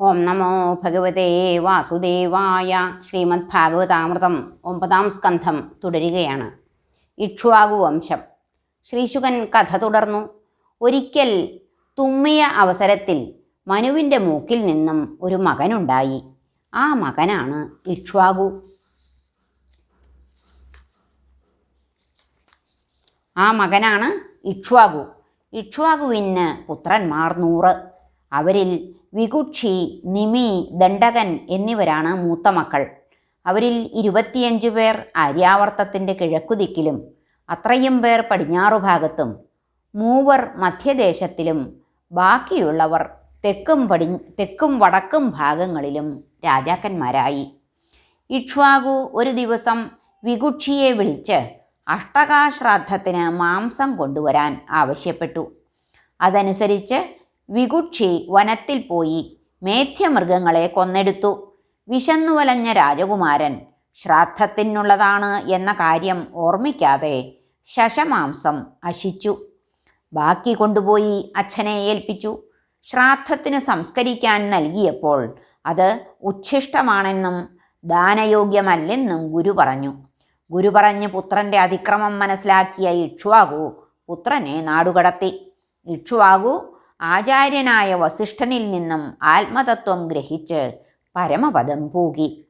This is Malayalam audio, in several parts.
ഓം നമോ ഭഗവതേ വാസുദേവായ ശ്രീമദ് ഭാഗവതാമൃതം ഒമ്പതാം സ്കന്ധം തുടരുകയാണ്. ഇക്ഷ്വാകു വംശം. ശ്രീശുകൻ കഥ തുടർന്നു. ഒരിക്കൽ തുമ്മിയ അവസരത്തിൽ മനുവിന്റെ മൂക്കിൽ നിന്നും ഒരു മകനുണ്ടായി. ആ മകനാണ് ഇക്ഷ്വാകു. ആ മകനാണ് ഇക്ഷ്വാകു. ഇക്ഷ്വാകുവിന് പുത്രന്മാർ നൂറ്. അവരിൽ വികുക്ഷി നിമി ദണ്ഡകൻ എന്നിവരാണ് മൂത്ത മക്കൾ. അവരിൽ ഇരുപത്തിയഞ്ചു പേർ ആര്യാവർത്തത്തിന്റെ കിഴക്കുദിക്കിലും അത്രയും പേർ പടിഞ്ഞാറു ഭാഗത്തും മൂവർ മധ്യദേശത്തിലും ബാക്കിയുള്ളവർ തെക്കും പടി തെക്കും വടക്കും ഭാഗങ്ങളിലും രാജാക്കന്മാരായി. ഇക്ഷ്വാകു ഒരു ദിവസം വികുക്ഷിയെ വിളിച്ച് അഷ്ടകാശ്രാദ്ധത്തിന് മാംസം കൊണ്ടുവരാൻ ആവശ്യപ്പെട്ടു. അതനുസരിച്ച് വികുക്ഷി വനത്തിൽ പോയി മേധ്യമൃഗങ്ങളെ കൊന്നെടുത്തു. വിശന്നുവലഞ്ഞ രാജകുമാരൻ ശ്രാദ്ധത്തിനുള്ളതാണ് എന്ന കാര്യം ഓർമ്മിക്കാതെ ശശമാംസം അശിച്ചു. ബാക്കി കൊണ്ടുപോയി അച്ഛനെ ഏൽപ്പിച്ചു. ശ്രാദ്ധത്തിന് സംസ്കരിക്കാൻ നൽകിയപ്പോൾ അത് ഉച്ഛിഷ്ടമാണെന്നും ദാനയോഗ്യമല്ലെന്നും ഗുരു പറഞ്ഞു. ഗുരു പറഞ്ഞ് പുത്രന്റെ അതിക്രമം മനസ്സിലാക്കിയ ഇക്ഷ്വാകു പുത്രനെ നാടുകടത്തി. ഇക്ഷ്വാകു ആചാര്യനായ വസിഷ്ഠനിൽ നിന്നും ആത്മതത്വം ഗ്രഹിച്ച് പരമപദം പൂകി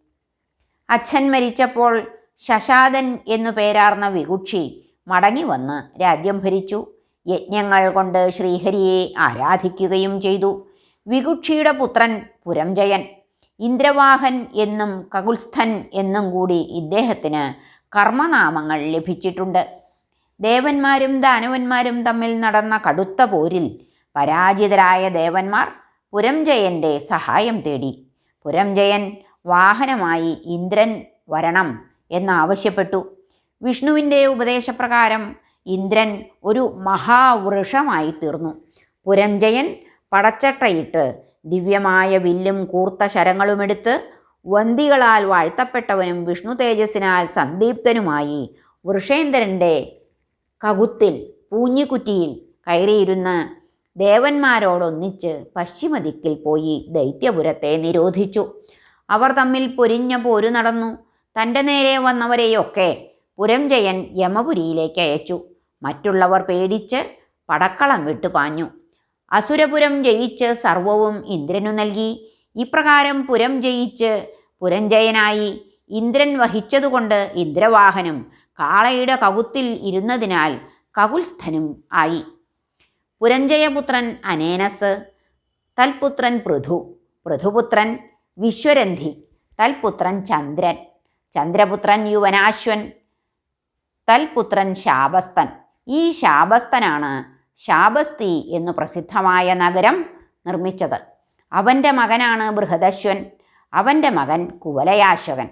അച്ഛൻ മരിച്ചപ്പോൾ ശശാദൻ എന്നു പേരാർന്ന വികുക്ഷി മടങ്ങി വന്ന് രാജ്യം ഭരിച്ചു. യജ്ഞങ്ങൾ കൊണ്ട് ശ്രീഹരിയെ ആരാധിക്കുകയും ചെയ്തു. വികുക്ഷിയുടെ പുത്രൻ പുരംജയൻ ഇന്ദ്രവാഹൻ എന്നും കകുൽസ്ഥൻ എന്നും കൂടി ഇദ്ദേഹത്തിന് കർമ്മനാമങ്ങൾ ലഭിച്ചിട്ടുണ്ട്. ദേവന്മാരും ദാനവന്മാരും തമ്മിൽ നടന്ന കടുത്ത പോരിൽ പരാജിതരായ ദേവന്മാർ പുരംജയന്റെ സഹായം തേടി. പുരംജയൻ വാഹനമായി ഇന്ദ്രൻ വരണം എന്നാവശ്യപ്പെട്ടു. വിഷ്ണുവിന്റെ ഉപദേശപ്രകാരം ഇന്ദ്രൻ ഒരു മഹാവൃഷമായി തീർന്നു. പുരഞ്ജയൻ പടച്ചട്ടയിട്ട് ദിവ്യമായ വില്ലും കൂർത്ത ശരങ്ങളുമെടുത്ത് വന്തികളാൽ വാഴ്ത്തപ്പെട്ടവനും വിഷ്ണു തേജസ്സിനാൽ സന്ദീപ്തനുമായി വൃഷേന്ദ്രന്റെ കകുത്തിൽ പൂഞ്ഞിക്കുറ്റിയിൽ കയറിയിരുന്ന് ദേവന്മാരോടൊന്നിച്ച് പശ്ചിമദിക്കിൽ പോയി ദൈത്യപുരത്തെ നിരോധിച്ചു. അവർ തമ്മിൽ പൊരിഞ്ഞ പോരു നടന്നു. തന്റെ നേരെ വന്നവരെയൊക്കെ പുരംജയൻ യമപുരിയിലേക്ക് അയച്ചു. മറ്റുള്ളവർ പേടിച്ച് പടക്കളം വിട്ടുപാഞ്ഞു അസുരപുരം ജയിച്ച് സർവവും ഇന്ദ്രനു നൽകി. ഇപ്രകാരം പുരം ജയിച്ച് പുരഞ്ജയനായി ഇന്ദ്രൻ വഹിച്ചതുകൊണ്ട് ഇന്ദ്രവാഹനം കാളയുടെ കകുത്തിൽ ഇരുന്നതിനാൽ കകുൽസ്ഥനും ആയി. പുരഞ്ജയപുത്രൻ അനേനസ് തൽപുത്രൻ പൃഥു പൃഥുപുത്രൻ വിശ്വരന്ധി തൽപുത്രൻ ചന്ദ്രൻ ചന്ദ്രപുത്രൻ യുവനാശ്വൻ തൽപുത്രൻ ശാപസ്തൻ ഈ ശാപസ്തനാണ് ശാപസ്തി എന്നു പ്രസിദ്ധമായ നഗരം നിർമ്മിച്ചത്. അവന്റെ മകനാണ് ബൃഹദശ്വൻ. അവന്റെ മകൻ കുവലയാശ്വകൻ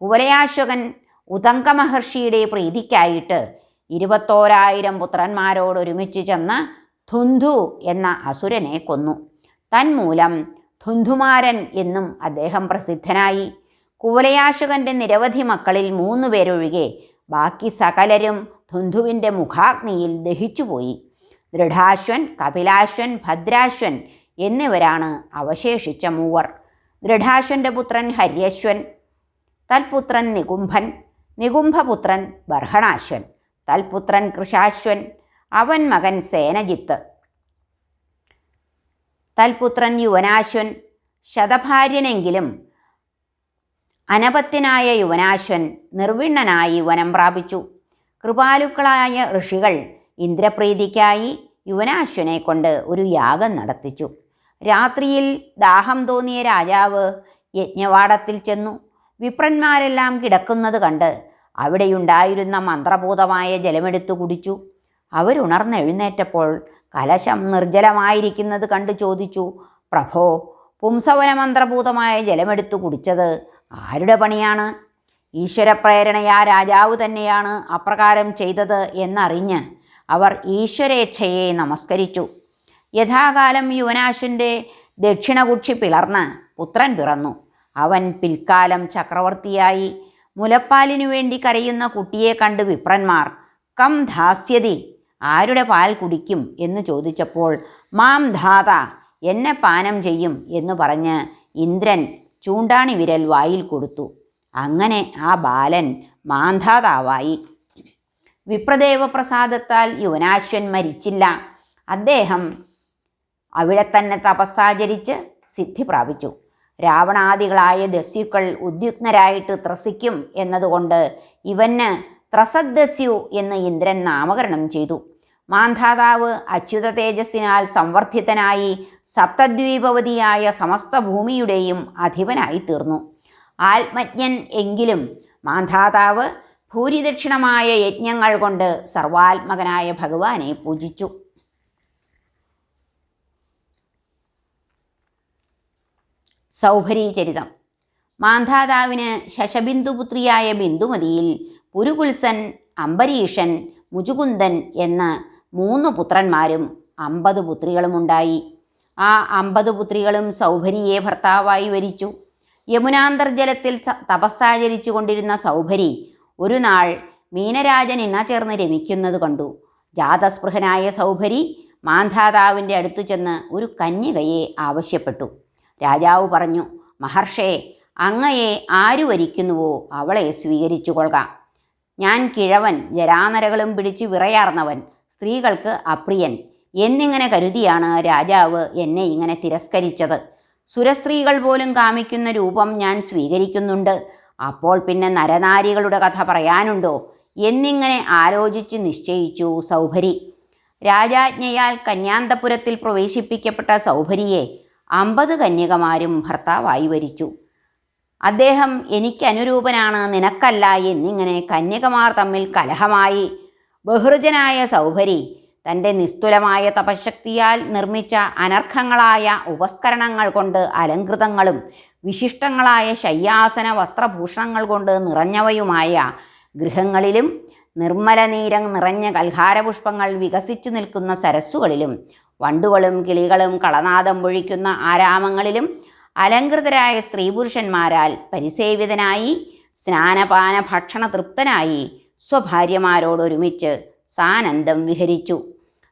കുവലയാശ്വകൻ ഉദങ്ക മഹർഷിയുടെ പ്രീതിക്കായിട്ട് ഇരുപത്തോരായിരം പുത്രന്മാരോടൊരുമിച്ച് ചെന്ന് ധുന്ധു എന്ന അസുരനെ കൊന്നു. തന്മൂലം ധുന്ധുമാരൻ എന്നും അദ്ദേഹം പ്രസിദ്ധനായി. കുവലയാശുകന്റെ നിരവധി മക്കളിൽ മൂന്ന് പേരൊഴികെ ബാക്കി സകലരും ധുന്ധുവിന്റെ മുഖാഗ്നിയിൽ ദഹിച്ചുപോയി. ദൃഢാശ്വൻ കപിലാശ്വൻ ഭദ്രാശ്വൻ എന്നിവരാണ് അവശേഷിച്ച മൂവർ. ദൃഢാശ്വന്റെ പുത്രൻ ഹര്യശ്വൻ തൽപുത്രൻ നികുംഭൻ നികുംഭപുത്രൻ ബർഹണാശ്വൻ തൽപുത്രൻ കൃശാശ്വൻ അവൻ മകൻ സേനജിത്ത്. തൽപുത്രൻ യുവനാശ്വൻ ശതഭാര്യനെങ്കിലും അനപത്തിനായ യുവനാശ്വൻ നിർവിണ്ണനായി വനം പ്രാപിച്ചു. കൃപാലുക്കളായ ഋഷികൾ ഇന്ദ്രപ്രീതിക്കായി യുവനാശ്വനെ കൊണ്ട് ഒരു യാഗം നടത്തിച്ചു. രാത്രിയിൽ ദാഹം തോന്നിയ രാജാവ് യജ്ഞവാടത്തിൽ ചെന്നു. വിപ്രന്മാരെല്ലാം കിടക്കുന്നത് കണ്ട് അവിടെയുണ്ടായിരുന്ന മന്ത്രഭൂതമായ ജലമെടുത്തു കുടിച്ചു. അവരുണർന്നെഴുന്നേറ്റപ്പോൾ കലശം നിർജലമായിരിക്കുന്നത് കണ്ടു ചോദിച്ചു പ്രഭോ പുംസവന മന്ത്രഭൂതമായ ജലമെടുത്തു കുടിച്ചത് ആരുടെ പണിയാണ്? ഈശ്വരപ്രേരണയാ രാജാവ് തന്നെയാണ് അപ്രകാരം ചെയ്തത് എന്നറിഞ്ഞ് അവർ ഈശ്വരേച്ഛയെ നമസ്കരിച്ചു. യഥാകാലം യുവനാശുന്റെ ദക്ഷിണകുക്ഷി പിളർന്ന് പുത്രൻ പിറന്നു. അവൻ പിൽക്കാലം ചക്രവർത്തിയായി. മുലപ്പാലിനു വേണ്ടി കരയുന്ന കുട്ടിയെ കണ്ട് വിപ്രന്മാർ കം ധാസ്യതി ആരുടെ പാൽ കുടിക്കും എന്ന് ചോദിച്ചപ്പോൾ മാം ധാത എന്നെ പാനം ചെയ്യും എന്ന് പറഞ്ഞ് ഇന്ദ്രൻ ചൂണ്ടാണി വിരൽ വായിൽ കൊടുത്തു. അങ്ങനെ ആ ബാലൻ മാന്ധാതാവായി. വിപ്രദേവപ്രസാദത്താൽ യുവനാശ്വൻ മരിച്ചില്ല. അദ്ദേഹം അവിടെ തന്നെ തപസ്സാചരിച്ച് സിദ്ധി പ്രാപിച്ചു. രാവണാദികളായ ദസ്യുക്കൾ ഉദ്യുഗ്നരായിട്ട് ത്രസിക്കും എന്നതുകൊണ്ട് ഇവന് ത്രസദ്ദസ്യു എന്ന് ഇന്ദ്രൻ നാമകരണം ചെയ്തു. മാന്ധാതാവ് അച്യുത തേജസ്സിനാൽ സംവർദ്ധിതനായി സപ്തദ്വീപവതിയായ സമസ്ത ഭൂമിയുടെയും അധിപനായി തീർന്നു. ആത്മജ്ഞൻ എങ്കിലും മാന്ധാതാവ് ഭൂരിദക്ഷിണമായ യജ്ഞങ്ങൾ കൊണ്ട് സർവാത്മകനായ ഭഗവാനെ പൂജിച്ചു. സൗഭരീചരിതം. മാന്ധാതാവിന് ശശബിന്ദുപുത്രിയായ ബിന്ദുമതിയിൽ പുരുകുൽസൻ അംബരീഷൻ മുജുകുന്ദൻ എന്ന മൂന്ന് പുത്രന്മാരും അമ്പത് പുത്രികളുമുണ്ടായി. ആ അമ്പത് പുത്രികളും സൗഭരിയെ ഭർത്താവായി വരിച്ചു. യമുനാന്തർജലത്തിൽ തപസ്സാചരിച്ചു കൊണ്ടിരുന്ന സൗഭരി ഒരു നാൾ മീനരാജൻ ഇണ ചേർന്ന് രമിക്കുന്നത് കണ്ടു. ജാതസ്പൃഹനായ സൗഭരി മാന്ധാതാവിന്റെ അടുത്തു ചെന്ന് ഒരു കന്യകയെ ആവശ്യപ്പെട്ടു. രാജാവ് പറഞ്ഞു മഹർഷേ അങ്ങയെ ആരു വരിക്കുന്നുവോ അവളെ സ്വീകരിച്ചു കൊള്ളുക ഞാൻ കിഴവൻ ജരാനരകളും പിടിച്ച് വിറയാർന്നവൻ. സ്ത്രീകൾക്ക് അപ്രിയൻ. എന്നിങ്ങനെ കരുതിയാണ് രാജാവ് എന്നെ ഇങ്ങനെ തിരസ്കരിച്ചത്. സുരസ്ത്രീകൾ പോലും കാമിക്കുന്ന രൂപം ഞാൻ സ്വീകരിക്കുന്നുണ്ട്. അപ്പോൾ പിന്നെ നരനാരികളുടെ കഥ പറയാനുണ്ടോ? എന്നിങ്ങനെ ആലോചിച്ച് നിശ്ചയിച്ചു സൗഭരി. രാജാജ്ഞയാൽ കന്യാന്തപുരത്തിൽ പ്രവേശിപ്പിക്കപ്പെട്ട സൗഭരിയെ അമ്പത് കന്യകമാരും ഭർത്താവായി വരിച്ചു. അദ്ദേഹം എനിക്ക് അനുരൂപനാണ് നിനക്കല്ല എന്നിങ്ങനെ കന്യകമാർ തമ്മിൽ കലഹമായി. ബഹൃജനായ സൗഭരി തന്റെ നിസ്തുലമായ തപശക്തിയാൽ നിർമ്മിച്ച അനർഘങ്ങളായ ഉപസ്കരണങ്ങൾ കൊണ്ട് അലങ്കൃതങ്ങളും വിശിഷ്ടങ്ങളായ ശയ്യാസന വസ്ത്രഭൂഷണങ്ങൾ കൊണ്ട് നിറഞ്ഞവയുമായ ഗൃഹങ്ങളിലും നിർമ്മല നീരം നിറഞ്ഞ കൽഹാരപുഷ്പങ്ങൾ വികസിച്ചു നിൽക്കുന്ന സരസ്സുകളിലും വണ്ടുകളും കിളികളും കളനാദം ഒഴിക്കുന്ന ആരാമങ്ങളിലും അലങ്കൃതരായ സ്ത്രീപുരുഷന്മാരാൽ പരിസേവിതനായി സ്നാനപാന ഭക്ഷണ തൃപ്തനായി സ്വഭാര്യമാരോടൊരുമിച്ച് സാനന്ദം വിഹരിച്ചു.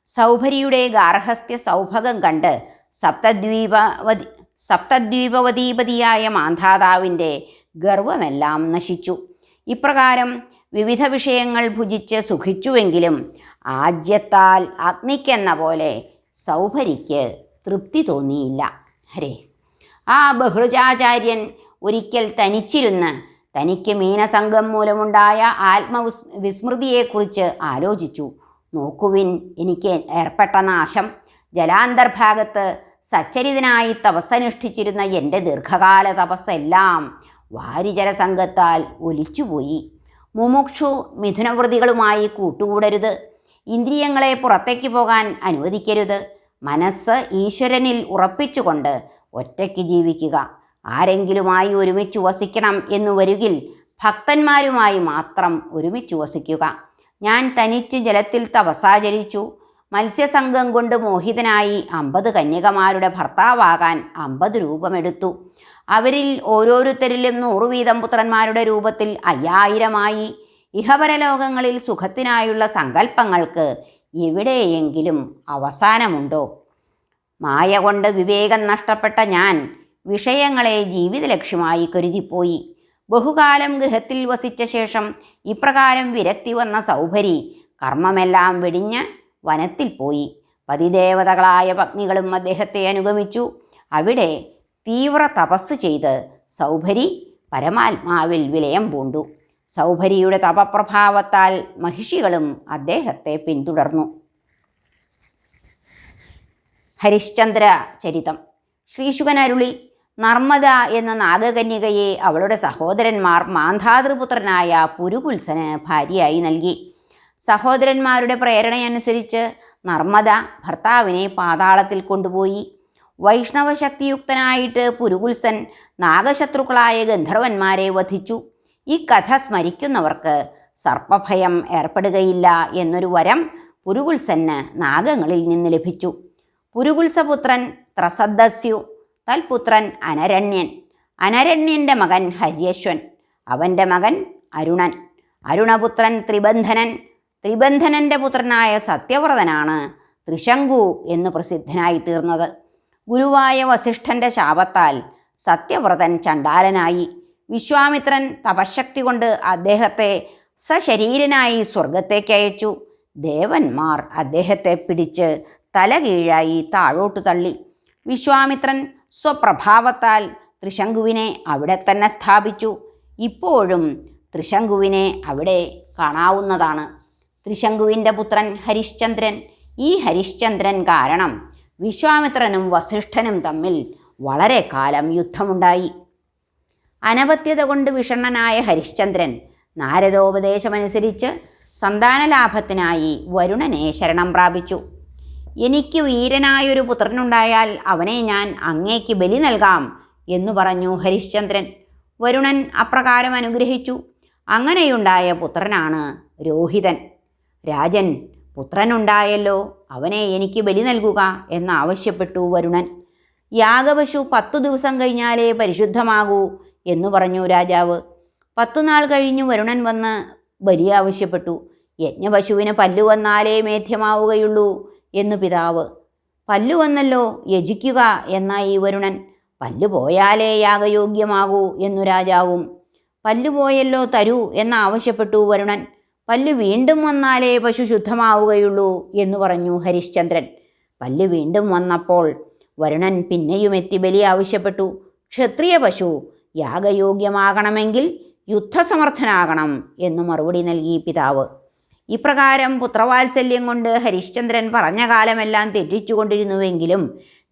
സൗഭരിയുടെ ഗാർഹസ്ഥ്യ സൗഭഗം കണ്ട് സപ്തദ്വീപവതി സപ്തദ്വീപവതീപതിയായ മാന്ധാതാവിന്റെ ഗർവമെല്ലാം നശിച്ചു. ഇപ്രകാരം വിവിധ വിഷയങ്ങൾ ഭുജിച്ച് സുഖിച്ചുവെങ്കിലും ആജ്യത്താൽ അഗ്നിക്കെന്ന പോലെ സൗഭരിക്ക് തൃപ്തി തോന്നിയില്ല. ഹരേ. ആ ബഹുജാചാര്യൻ ഒരിക്കൽ തനിച്ചിരുന്ന് തനിക്ക് മീനസംഘം മൂലമുണ്ടായ ആത്മവിസ് വിസ്മൃതിയെക്കുറിച്ച് ആലോചിച്ചു. നോക്കുവിൻ എനിക്ക് ഏർപ്പെട്ട നാശം. ജലാന്തർഭാഗത്ത് സച്ചരിതനായി തപസ്സനുഷ്ഠിച്ചിരുന്ന എന്റെ ദീർഘകാല തപസ്സെല്ലാം വാരിജലസംഘത്താൽ ഒലിച്ചുപോയി. മുമുക്ഷു മിഥുനവൃതികളുമായി കൂട്ടുകൂടരുത്. ഇന്ദ്രിയങ്ങളെ പുറത്തേക്ക് പോകാൻ അനുവദിക്കരുത്. മനസ്സ് ഈശ്വരനിൽ ഉറപ്പിച്ചുകൊണ്ട് ഒറ്റയ്ക്ക് ജീവിക്കുക. ആരെങ്കിലുമായി ഒരുമിച്ച് വസിക്കണം എന്നു വരുകിൽ ഭക്തന്മാരുമായി മാത്രം ഒരുമിച്ച് വസിക്കുക. ഞാൻ തനിച്ച് ജലത്തിൽ തപസാചരിച്ചു മത്സ്യസംഘം കൊണ്ട് മോഹിതനായി അമ്പത് കന്യകമാരുടെ ഭർത്താവാകാൻ അമ്പത് രൂപമെടുത്തു. അവരിൽ ഓരോരുത്തരിലും നൂറു വീതം പുത്രന്മാരുടെ രൂപത്തിൽ അയ്യായിരമായി. ഇഹപരലോകങ്ങളിൽ സുഖത്തിനായുള്ള സങ്കല്പങ്ങൾക്ക് എവിടെയെങ്കിലും അവസാനമുണ്ടോ? മായ കൊണ്ട് വിവേകം നഷ്ടപ്പെട്ട ഞാൻ വിഷയങ്ങളെ ജീവിത ലക്ഷ്യമായി കരുതിപ്പോയി. ബഹുകാലം ഗൃഹത്തിൽ വസിച്ച ശേഷം ഇപ്രകാരം വിരക്തി വന്ന സൗഭരി കർമ്മമെല്ലാം വെടിഞ്ഞ് വനത്തിൽ പോയി. പതിദേവതകളായ പത്നികളും അദ്ദേഹത്തെ അനുഗമിച്ചു. അവിടെ തീവ്ര തപസ് ചെയ്ത് സൗഭരി പരമാത്മാവിൽ വിലയം പൂണ്ടു. സൗഭരിയുടെ തപപ്രഭാവത്താൽ മഹിഷികളും അദ്ദേഹത്തെ പിന്തുടർന്നു. ഹരിശ്ചന്ദ്ര ചരിതം. ശ്രീശുകനരുളി നർമ്മദ എന്ന നാഗകന്യകയെ അവളുടെ സഹോദരന്മാർ മാന്ധാതൃപുത്രനായ പുരുകുൽസന് ഭാര്യയായി നൽകി. സഹോദരന്മാരുടെ പ്രേരണയനുസരിച്ച് നർമ്മദ ഭർത്താവിനെ പാതാളത്തിൽ കൊണ്ടുപോയി. വൈഷ്ണവശക്തിയുക്തനായിട്ട് പുരുകുൽസൻ നാഗശത്രുക്കളായ ഗന്ധർവന്മാരെ വധിച്ചു. ഈ കഥ സ്മരിക്കുന്നവർക്ക് സർപ്പഭയം ഏർപ്പെടുകയില്ല എന്നൊരു വരം പുരുകുൽസന് നാഗങ്ങളിൽ നിന്ന് ലഭിച്ചു. പുരുകുൽസപുത്രൻ ത്രസദ്ദസ്യു തൽപുത്രൻ അനരണ്യൻ. അനരണ്യന്റെ മകൻ ഹര്യശ്വൻ. അവന്റെ മകൻ അരുണൻ. അരുണപുത്രൻ ത്രിബന്ധനൻ. ത്രിബന്ധനന്റെ പുത്രനായ സത്യവ്രതനാണ് ത്രിശങ്കു എന്ന് പ്രസിദ്ധനായി തീർന്നത്. ഗുരുവായ വസിഷ്ഠന്റെ ശാപത്താൽ സത്യവ്രതൻ ചണ്ടാലനായി വിശ്വാമിത്രൻ തപശക്തി കൊണ്ട് അദ്ദേഹത്തെ സശരീരനായി സ്വർഗത്തേക്ക് അയച്ചു. ദേവന്മാർ അദ്ദേഹത്തെ പിടിച്ച് തലകീഴായി താഴോട്ടു തള്ളി. വിശ്വാമിത്രൻ സ്വപ്രഭാവത്താൽ ത്രിശങ്കുവിനെ അവിടെ തന്നെ സ്ഥാപിച്ചു. ഇപ്പോഴും ത്രിശങ്കുവിനെ അവിടെ കാണാവുന്നതാണ്. ത്രിശങ്കുവിന്റെ പുത്രൻ ഹരിശ്ചന്ദ്രൻ. ഈ ഹരിശ്ചന്ദ്രൻ കാരണം വിശ്വാമിത്രനും വസിഷ്ഠനും തമ്മിൽ വളരെ കാലം യുദ്ധമുണ്ടായി. അനപത്യത കൊണ്ട് വിഷണ്ണനായ ഹരിശ്ചന്ദ്രൻ നാരദോപദേശമനുസരിച്ച് സന്താനലാഭത്തിനായി വരുണനെ ശരണം പ്രാപിച്ചു. എനിക്ക് വീരനായൊരു പുത്രനുണ്ടായാൽ അവനെ ഞാൻ അങ്ങേക്ക് ബലി നൽകാം എന്നു പറഞ്ഞു ഹരിശ്ചന്ദ്രൻ. വരുണൻ അപ്രകാരം അനുഗ്രഹിച്ചു. അങ്ങനെയുണ്ടായ പുത്രനാണ് രോഹിതൻ. രാജൻ പുത്രനുണ്ടായല്ലോ അവനെ എനിക്ക് ബലി നൽകുക എന്നാവശ്യപ്പെട്ടു വരുണൻ. യാഗപശു പത്തു ദിവസം കഴിഞ്ഞാലേ പരിശുദ്ധമാകൂ എന്നു പറഞ്ഞു രാജാവ്. പത്തുനാൾ കഴിഞ്ഞു വരുണൻ വന്ന് ബലി ആവശ്യപ്പെട്ടു. യജ്ഞപശുവിന് പല്ലു വന്നാലേ മേധ്യമാവുകയുള്ളൂ എന്നു പിതാവ്. പല്ലു വന്നല്ലോ യജിക്കുക എന്നായി വരുണൻ. പല്ലു പോയാലേ യാഗയോഗ്യമാകൂ എന്നു രാജാവും. പല്ലു പോയല്ലോ തരൂ എന്നാവശ്യപ്പെട്ടു വരുണൻ. പല്ലു വീണ്ടും വന്നാലേ പശു ശുദ്ധമാവുകയുള്ളൂ എന്നു പറഞ്ഞു ഹരിശ്ചന്ദ്രൻ. പല്ലു വീണ്ടും വന്നപ്പോൾ വരുണൻ പിന്നെയും എത്തി ബലി ആവശ്യപ്പെട്ടു. ക്ഷത്രിയ പശു യാഗയോഗ്യമാകണമെങ്കിൽ യുദ്ധസമർത്ഥനാകണം എന്നു മറുപടി നൽകി പിതാവ്. ഇപ്രകാരം പുത്രവാത്സല്യം കൊണ്ട് ഹരിശ്ചന്ദ്രൻ പറഞ്ഞ കാലമെല്ലാം തെറ്റിച്ചുകൊണ്ടിരുന്നുവെങ്കിലും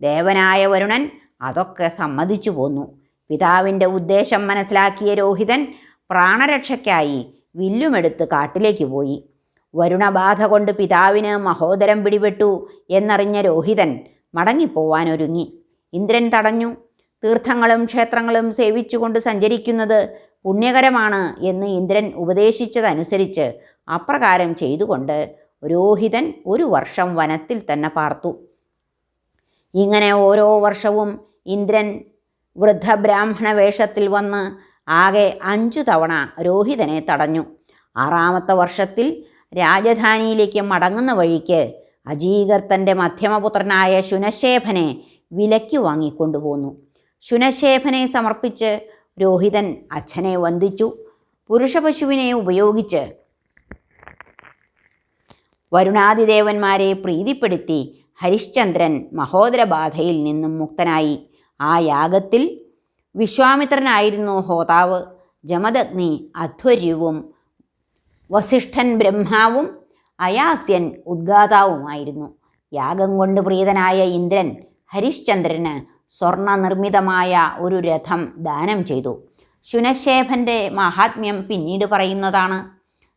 ദേവനായ വരുണൻ അതൊക്കെ സമ്മതിച്ചു പോന്നു. പിതാവിന്റെ ഉദ്ദേശം മനസ്സിലാക്കിയ രോഹിതൻ പ്രാണരക്ഷയ്ക്കായി വില്ലുമെടുത്ത് കാട്ടിലേക്ക് പോയി. വരുണബാധ കൊണ്ട് പിതാവിന് മഹോദരം പിടിപെട്ടു എന്നറിഞ്ഞ രോഹിതൻ മടങ്ങിപ്പോവാനൊരുങ്ങി. ഇന്ദ്രൻ തടഞ്ഞു. തീർത്ഥങ്ങളും ക്ഷേത്രങ്ങളും സേവിച്ചുകൊണ്ട് സഞ്ചരിക്കുന്നത് പുണ്യകരമാണ് എന്ന് ഇന്ദ്രൻ ഉപദേശിച്ചതനുസരിച്ച് അപ്രകാരം ചെയ്തുകൊണ്ട് പുരോഹിതൻ ഒരു വർഷം വനത്തിൽ തന്നെ പാർത്തു. ഇങ്ങനെ ഓരോ വർഷവും ഇന്ദ്രൻ വൃദ്ധബ്രാഹ്മണ വേഷത്തിൽ വന്ന് ആകെ അഞ്ചു തവണ രോഹിതനെ തടഞ്ഞു. ആറാമത്തെ വർഷത്തിൽ രാജധാനിയിലേക്ക് മടങ്ങുന്ന വഴിക്ക് അജീകർ തന്റെ മധ്യമപുത്രനായ ശുനശേഖനെ വിലയ്ക്ക് വാങ്ങിക്കൊണ്ടുപോന്നു. ശുനശേഖനെ സമർപ്പിച്ച് രോഹിതൻ അച്ഛനെ വന്ദിച്ചു. പുരുഷപശുവിനെ ഉപയോഗിച്ച് വരുണാദിദേവന്മാരെ പ്രീതിപ്പെടുത്തി ഹരിശ്ചന്ദ്രൻ മഹോദരബാധയിൽ നിന്നും മുക്തനായി. ആ യാഗത്തിൽ വിശ്വാമിത്രനായിരുന്നു ഹോതാവ്. ജമദഗ്നി അധ്വര്യവും വസിഷ്ഠൻ ബ്രഹ്മാവും അയാസ്യൻ ഉദ്ഗാതാവുമായിരുന്നു. യാഗം കൊണ്ട് പ്രീതനായ ഇന്ദ്രൻ ഹരിശ്ചന്ദ്രന് സ്വർണനിർമ്മിതമായ ഒരു രഥം ദാനം ചെയ്തു. ശുനശേഖന്റെ മഹാത്മ്യം പിന്നീട് പറയുന്നതാണ്.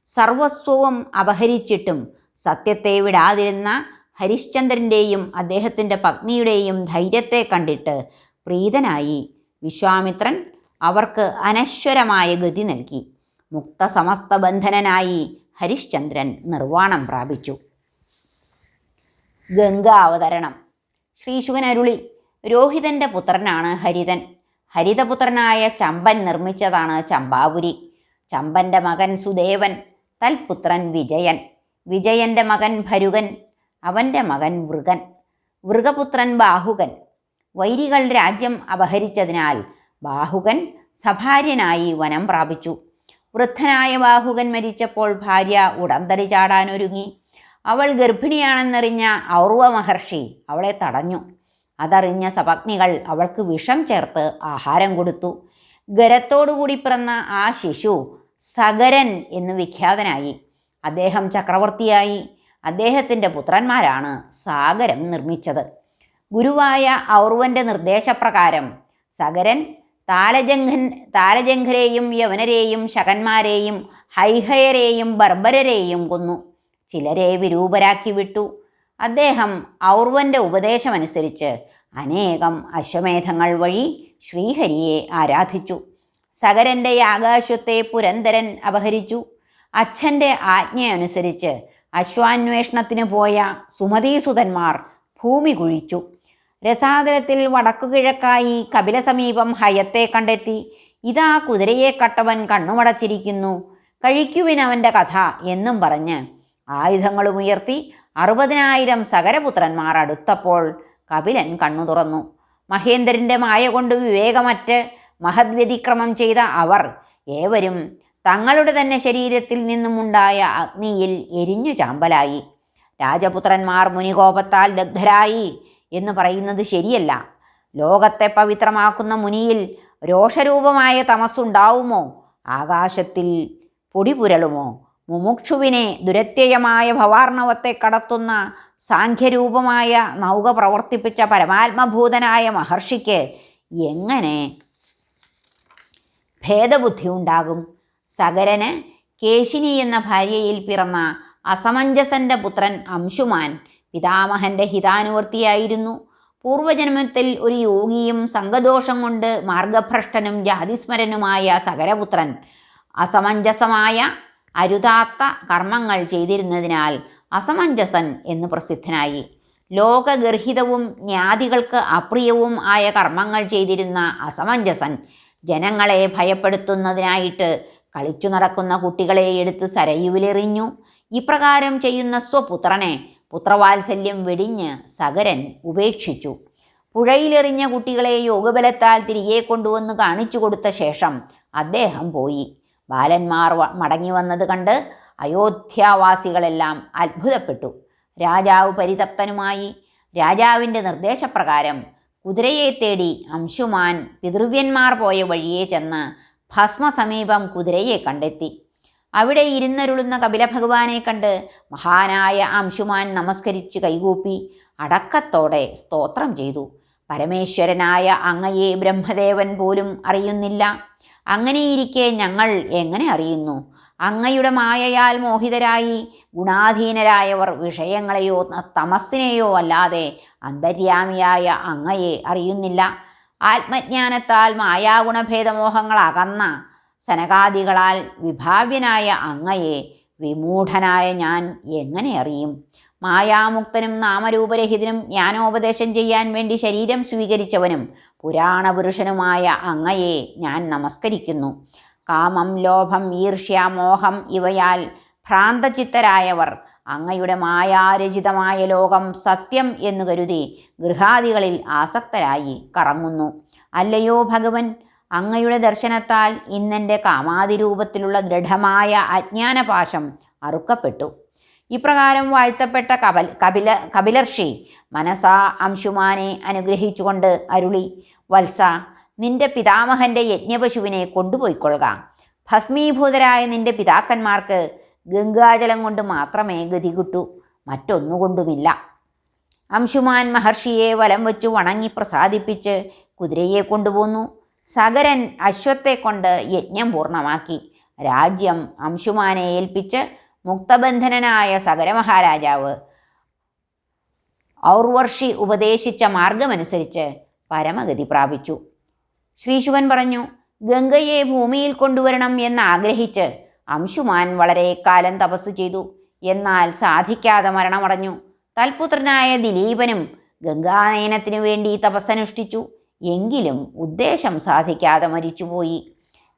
സർവസ്വവും അപഹരിച്ചിട്ടും സത്യത്തെ വിടാതിരുന്ന ഹരിശ്ചന്ദ്രന്റെയും അദ്ദേഹത്തിന്റെ പത്നിയുടെയും ധൈര്യത്തെ കണ്ടിട്ട് പ്രീതനായി. വിശ്വാമിത്രൻ അവർക്ക് അനശ്വരമായ ഗതി നൽകി. മുക്തസമസ്ത ബന്ധനനായി ഹരിശ്ചന്ദ്രൻ നിർവാണം പ്രാപിച്ചു. ഗംഗാവതരണം ശ്രീശുകൻ അരുളി രോഹിതന്റെ പുത്രനാണ് ഹരിതൻ. ഹരിതപുത്രനായ ചമ്പൻ നിർമ്മിച്ചതാണ് ചമ്പാപുരി. ചമ്പന്റെ മകൻ സുദേവൻ തൽപുത്രൻ വിജയൻ. വിജയന്റെ മകൻ ഭരുകൻ അവന്റെ മകൻ വൃഗൻ വൃഗപുത്രൻ ബാഹുകൻ. വൈരികൾ രാജ്യം അപഹരിച്ചതിനാൽ ബാഹുകൻ സഭാര്യനായി വനം പ്രാപിച്ചു. വൃദ്ധനായ ബാഹുകൻ മരിച്ചപ്പോൾ ഭാര്യ ഉടന്തടി ചാടാനൊരുങ്ങി. അവൾ ഗർഭിണിയാണെന്നറിഞ്ഞ ഔർവ മഹർഷി അവളെ തടഞ്ഞു. അതറിഞ്ഞ സപത്നികൾ അവൾക്ക് വിഷം ചേർത്ത് ആഹാരം കൊടുത്തു. ഗരത്തോടുകൂടി പിറന്ന ആ ശിശു സഗരൻ എന്ന് വിഖ്യാതനായി. അദ്ദേഹം ചക്രവർത്തിയായി. അദ്ദേഹത്തിന്റെ പുത്രന്മാരാണ് സാഗരം നിർമ്മിച്ചത്. ഗുരുവായ ഔർവന്റെ നിർദ്ദേശപ്രകാരം സഗരൻ താലജംഘൻ താലജംഘരെയും യവനരെയും ശകന്മാരെയും ഹൈഹയരെയും ബർബരരെയും കൊന്നു. ചിലരെ വിരൂപരാക്കി വിട്ടു. അദ്ദേഹം ഔർവന്റെ ഉപദേശമനുസരിച്ച് അനേകം അശ്വമേധങ്ങൾ വഴി ശ്രീഹരിയെ ആരാധിച്ചു. സഗരന്റെ ആകാശത്തെ പുരന്തരൻ അപഹരിച്ചു. അച്ഛന്റെ ആജ്ഞയനുസരിച്ച് അശ്വാന്വേഷണത്തിന് പോയ സുമതീസുതന്മാർ ഭൂമി കുഴിച്ചു. രസാതലത്തിൽ വടക്കുകിഴക്കായി കപില സമീപം ഹയത്തെ കണ്ടെത്തി. ഇതാ കുതിരയെ കട്ടവൻ കണ്ണുമടച്ചിരിക്കുന്നു. കഴിക്കുവിനവന്റെ കഥ എന്നും പറഞ്ഞ് ആയുധങ്ങളുമുയർത്തി അറുപതിനായിരം സകരപുത്രന്മാർ അടുത്തപ്പോൾ കപിലൻ കണ്ണു തുറന്നു. മഹേന്ദ്രന്റെ മായ കൊണ്ട് വിവേകമറ്റ് മഹദ്വ്യതിക്രമം ചെയ്ത അവർ ഏവരും തങ്ങളുടെ തന്നെ ശരീരത്തിൽ നിന്നുമുണ്ടായ അഗ്നിയിൽ എരിഞ്ഞു ചാമ്പലായി. രാജപുത്രന്മാർ മുനികോപത്താൽ ദഗ്ധരായി എന്ന് പറയുന്നത് ശരിയല്ല. ലോകത്തെ പവിത്രമാക്കുന്ന മുനിയിൽ രോഷരൂപമായ തമസ്സുണ്ടാവുമോ? ആകാശത്തിൽ പൊടിപുരളുമോ? മുമുക്ഷുവിനെ ദുരത്യയമായ ഭവാർണവത്തെ കടത്തുന്ന സാഖ്യരൂപമായ നൗക പ്രവർത്തിപ്പിച്ച പരമാത്മഭൂതനായ മഹർഷിക്ക് എങ്ങനെ ഭേദബുദ്ധി ഉണ്ടാകും? സഗരന് കേശിനി എന്ന ഭാര്യയിൽ പിറന്ന അസമഞ്ജസന്റെ പുത്രൻ അംശുമാൻ പിതാമഹന്റെ ഹിതാനുവർത്തിയായിരുന്നു. പൂർവജന്മത്തിൽ ഒരു യോഗിയും സംഘദോഷം കൊണ്ട് മാർഗഭ്രഷ്ടനും ജാതിസ്മരനുമായ സകരപുത്രൻ അസമഞ്ജസമായ അരുതാത്ത കർമ്മങ്ങൾ ചെയ്തിരുന്നതിനാൽ അസമഞ്ജസൻ എന്ന് പ്രസിദ്ധനായി. ലോകഗർഹിതവും ജ്ഞാതികൾക്ക് അപ്രിയവും ആയ കർമ്മങ്ങൾ ചെയ്തിരുന്ന അസമഞ്ജസൻ ജനങ്ങളെ ഭയപ്പെടുത്തുന്നതിനായിട്ട് കളിച്ചു നടക്കുന്ന കുട്ടികളെ എടുത്ത് സരയുവിലെറിഞ്ഞു. ഇപ്രകാരം ചെയ്യുന്ന സ്വപുത്രനെ പുത്രവാത്സല്യം വെടിഞ്ഞ് സകരൻ ഉപേക്ഷിച്ചു. പുഴയിലെറിഞ്ഞ കുട്ടികളെ യോഗബലത്താൽ തിരികെ കൊണ്ടുവന്ന് കാണിച്ചു കൊടുത്ത ശേഷം അദ്ദേഹം പോയി. ബാലന്മാർ മടങ്ങി വന്നത് കണ്ട് അയോധ്യാവാസികളെല്ലാം അത്ഭുതപ്പെട്ടു. രാജാവ് പരിതപ്തനുമായി. രാജാവിന്റെ നിർദ്ദേശപ്രകാരം കുതിരയെ തേടി അംശുമാൻ പിതൃവ്യന്മാർ പോയ വഴിയെ ചെന്ന് ഭസ്മസമീപം കുതിരയെ കണ്ടെത്തി. അവിടെ ഇരുന്നരുളുന്ന കപിലഭഗവാനെ കണ്ട് മഹാനായ അംശുമാൻ നമസ്കരിച്ച് കൈകൂപ്പി അടക്കത്തോടെ സ്തോത്രം ചെയ്തു. പരമേശ്വരനായ അങ്ങയെ ബ്രഹ്മദേവൻ പോലും അറിയുന്നില്ല. അങ്ങനെയിരിക്കെ ഞങ്ങൾ എങ്ങനെ അറിയുന്നു? അങ്ങയുടെ മായയാൽ മോഹിതരായി ഗുണാധീനരായവർ വിഷയങ്ങളെയോ തമസ്സിനെയോ അല്ലാതെ അന്തര്യാമിയായ അങ്ങയെ അറിയുന്നില്ല. ആത്മജ്ഞാനത്താൽ മായാഗുണഭേദമോഹങ്ങൾ അകന്ന സനകാദികളാൽ വിഭാവ്യനായ അങ്ങയെ വിമൂഢനായ ഞാൻ എങ്ങനെ അറിയും? മായാമുക്തനും നാമരൂപരഹിതനും ജ്ഞാനോപദേശം ചെയ്യാൻ വേണ്ടി ശരീരം സ്വീകരിച്ചവനും പുരാണപുരുഷനുമായ അങ്ങയെ ഞാൻ നമസ്കരിക്കുന്നു. കാമം ലോഭം ഈർഷ്യ മോഹം ഇവയാൽ ഭ്രാന്തചിത്തരായവർ അങ്ങയുടെ മായാരചിതമായ ലോകം സത്യം എന്നു കരുതി ഗൃഹാദികളിൽ ആസക്തരായി കറങ്ങുന്നു. അല്ലയോ ഭഗവൻ? അങ്ങയുടെ ദർശനത്താൽ ഇന്നെന്റെ കാമാതിരൂപത്തിലുള്ള ദൃഢമായ അജ്ഞാനപാശം അറുക്കപ്പെട്ടു. ഇപ്രകാരം വാഴ്ത്തപ്പെട്ട കപൽ കപില കപിലർഷി മനസാ അംശുമാനെ അനുഗ്രഹിച്ചുകൊണ്ട് അരുളി വത്സ നിന്റെ പിതാമഹന്റെ യജ്ഞപശുവിനെ കൊണ്ടുപോയിക്കൊള്ളുക. ഭസ്മീഭൂതരായ നിന്റെ പിതാക്കന്മാർക്ക് ഗംഗാജലം കൊണ്ട് മാത്രമേ ഗതി കിട്ടൂ. മറ്റൊന്നുകൊണ്ടുമില്ല. അംശുമാൻ മഹർഷിയെ വലം വെച്ചു വണങ്ങി പ്രസാദിപ്പിച്ച് കുതിരയെ കൊണ്ടുപോന്നു. സകരൻ അശ്വത്തെ കൊണ്ട് യജ്ഞം പൂർണമാക്കി. രാജ്യം അംശുമാനെ ഏൽപ്പിച്ച് മുക്തബന്ധനനായ സകരമഹാരാജാവ് ഔർവർഷി ഉപദേശിച്ച മാർഗമനുസരിച്ച് പരമഗതി പ്രാപിച്ചു. ശ്രീശുവൻ പറഞ്ഞു ഗംഗയെ ഭൂമിയിൽ കൊണ്ടുവരണം എന്ന് ആഗ്രഹിച്ച് അംശുമാൻ വളരെ കാലം തപസ് ചെയ്തു. എന്നാൽ സാധിക്കാതെ മരണമടഞ്ഞു. തൽപുത്രനായ ദിലീപനും ഗംഗാനയനത്തിനു വേണ്ടി തപസ്സനുഷ്ഠിച്ചു. എങ്കിലും ഉദ്ദേശം സാധിക്കാതെ മരിച്ചുപോയി.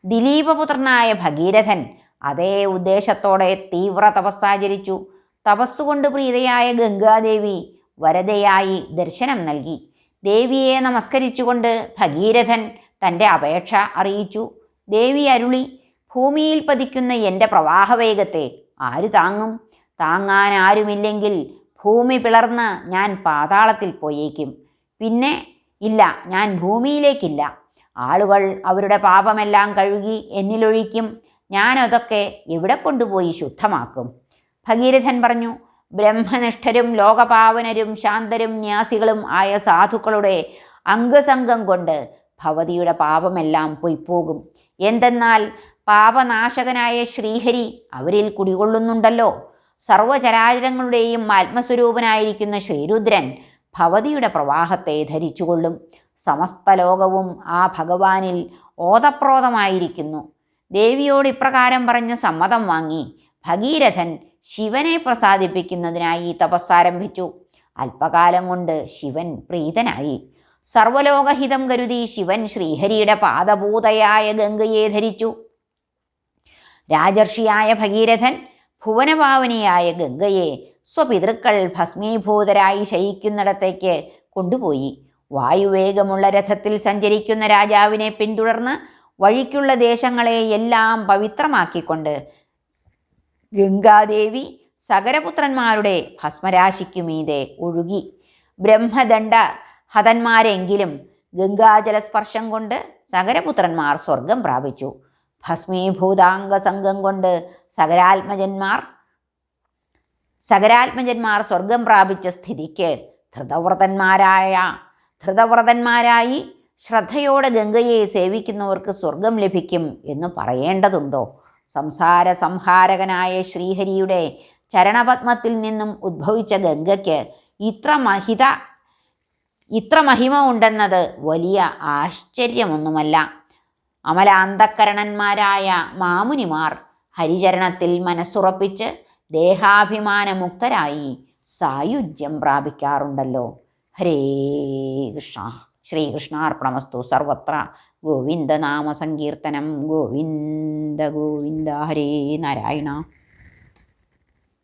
ദിലീപപുത്രനായ ഭഗീരഥൻ അതേ ഉദ്ദേശത്തോടെ തീവ്ര തപസ്സാചരിച്ചു. തപസ്സുകൊണ്ട് പ്രീതയായ ഗംഗാദേവി വരതയായി ദർശനം നൽകി. ദേവിയെ നമസ്കരിച്ചുകൊണ്ട് ഭഗീരഥൻ തന്റെ അപേക്ഷ അറിയിച്ചു. ദേവി അരുളി ഭൂമിയിൽ പതിക്കുന്ന എന്റെ പ്രവാഹവേഗത്തെ ആര് താങ്ങും? താങ്ങാൻ ആരുമില്ലെങ്കിൽ ഭൂമി പിളർന്ന് ഞാൻ പാതാളത്തിൽ പോയേക്കും. പിന്നെ ഇല്ല ഞാൻ ഭൂമിയിലേക്കില്ല. ആളുകൾ അവരുടെ പാപമെല്ലാം കഴുകി എന്നിലൊഴിക്കും. ഞാനതൊക്കെ എവിടെ കൊണ്ടുപോയി ശുദ്ധമാക്കും? ഭഗീരഥൻ പറഞ്ഞു ബ്രഹ്മനിഷ്ഠരും ലോകപാവനരും ശാന്തരും ന്യാസികളും ആയ സാധുക്കളുടെ അംഗസംഗം കൊണ്ട് ഭവതിയുടെ പാപമെല്ലാം പൊയ്പോകും. എന്തെന്നാൽ പാപനാശകനായ ശ്രീഹരി അവരിൽ കുടികൊള്ളുന്നുണ്ടല്ലോ. സർവചരാചരങ്ങളുടെയും ആത്മസ്വരൂപനായിരിക്കുന്ന ശ്രീരുദ്രൻ ഭവതിയുടെ പ്രവാഹത്തെ ധരിച്ചുകൊള്ളും. സമസ്ത ലോകവും ആ ഭഗവാനിൽ ഓതപ്രോതമായിരിക്കുന്നു. ദേവിയോട് ഇപ്രകാരം പറഞ്ഞ് സമ്മതം വാങ്ങി ഭഗീരഥൻ ശിവനെ പ്രസാദിപ്പിക്കുന്നതിനായി തപസ്സാരംഭിച്ചു അല്പകാലം കൊണ്ട് ശിവൻ പ്രീതനായി. സർവലോകഹിതം കരുതി ശിവൻ ശ്രീഹരിയുടെ പാദഭൂതയായ ഗംഗയെ ധരിച്ചു. രാജർഷിയായ ഭഗീരഥൻ ഭുവനഭാവനിയായ ഗംഗയെ സ്വപിതൃക്കൾ ഭസ്മീഭൂതരായി ശയിക്കുന്നിടത്തേക്ക് കൊണ്ടുപോയി. വായുവേഗമുള്ള രഥത്തിൽ സഞ്ചരിക്കുന്ന രാജാവിനെ പിന്തുടർന്ന് വഴിക്കുള്ള ദേശങ്ങളെ എല്ലാം പവിത്രമാക്കിക്കൊണ്ട് ഗംഗാദേവി സകരപുത്രന്മാരുടെ ഭസ്മരാശിക്കുമീതെ ഒഴുകി. ബ്രഹ്മദണ്ഡ ഹതന്മാരെങ്കിലും ഗംഗാജലസ്പർശം കൊണ്ട് സകരപുത്രന്മാർ സ്വർഗം പ്രാപിച്ചു. ഭസ്മീഭൂതാംഗ സംഘം കൊണ്ട് സകരാത്മജന്മാർ സകരാത്മജന്മാർ സ്വർഗം പ്രാപിച്ച സ്ഥിതിക്ക് ധൃതവ്രതന്മാരായ ധൃതവ്രതന്മാരായി ശ്രദ്ധയോടെ ഗംഗയെ സേവിക്കുന്നവർക്ക് സ്വർഗം ലഭിക്കും എന്ന് പറയേണ്ടതുണ്ടോ? സംസാര സംഹാരകനായ ശ്രീഹരിയുടെ ചരണപത്മത്തിൽ നിന്നും ഉദ്ഭവിച്ച ഗംഗയ്ക്ക് ഇത്ര മഹിത ഇത്ര മഹിമ ഉണ്ടെന്നത് വലിയ ആശ്ചര്യമൊന്നുമല്ല. അമലാന്തക്കരണന്മാരായ മാമുനിമാർ ഹരിചരണത്തിൽ മനസ്സുറപ്പിച്ച് ദേഹാഭിമാനമുക്തരായി സായുജ്യം പ്രാപിക്കാറുണ്ടല്ലോ. ഹരേ കൃഷ്ണ. ശ്രീകൃഷ്ണാർപ്പണമസ്തു സർവത്ര. ഗോവിന്ദനാമസങ്കീർത്തനം. ഗോവിന്ദ ഗോവിന്ദ. ഹരേ നാരായണ.